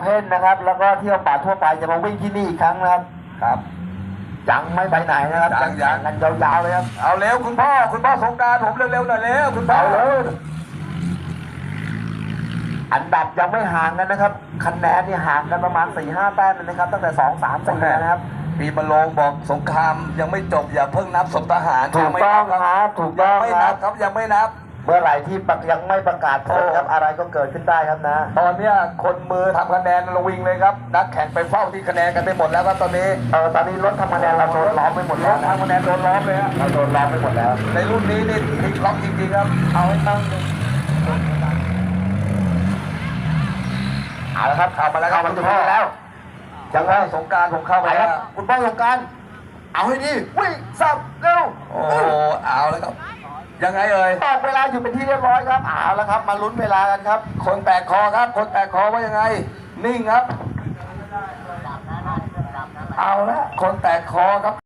เพ่นนะครับ แล้วก็เที่ยวป่าทั่วไปจะมาวิ่งที่นี่อีกครั้งนะครับ ครับยังไม่ไปไหนนะครับยังแข่งกันยาวๆเลยครับ เอาเร็วคุณพ่อคุณพ่อสงกรารผมเร็วๆหน่อยเร็วคุณพ่อเอาเลยอันดับยังไม่ห่างกันนะครับ คะแนนนี่ห่างกันประมาณ4ี่ห้าแต้มเลยนะครับ ตั้งแต่สองสามสี่นะครับ ปีมะโรงบอกสงครามยังไม่จบอย่าเพิ่งนับสมทหารถูกยังไม่ต้องนับครับถูกต้องไม่คนัรับบ ครับยังไม่นับ เมื่อไหร่ที่ประยังไม่ประกาศผลครับอะไรก็เกิดขึ้นได้ครับนะ ตอนเนี้ยคนมือทำคะแนนระวิงเลยครับ นักแข่งไปเฝ้าที่คะแนนกันไปหมดแล้วครับตอนนี้เออตอนนี้รถทำคะแนนเราโดนล้อมไปหมดแล้วนะทำคะแนนโดนล้อมเลยฮะเราโดนล้อมไปหมดแล้ว ในรุ่นนี้นี่พลิกล็อกจริงๆครับ เอาให้ตั้งเอาละครับเข้ามาแล้วครับเข้ามาคุณถึงพ่อแล้วจังหวะสงกรารผมเข้าไปไปคแล้รับวคุณป้องสงกราร เอาให้ดีวิ่งสับเร็วโอ้เอาแล้วครับ ยังไงเอ่ยบอกเวลาอยู่เป็นที่เรียบร้อยครับเอาละครับ มาลุ้นเวลากันครับ คนแตกคอครับ คนแตกคอว่ายังไง นิ่งครับ เอาละคนแตกคอครับ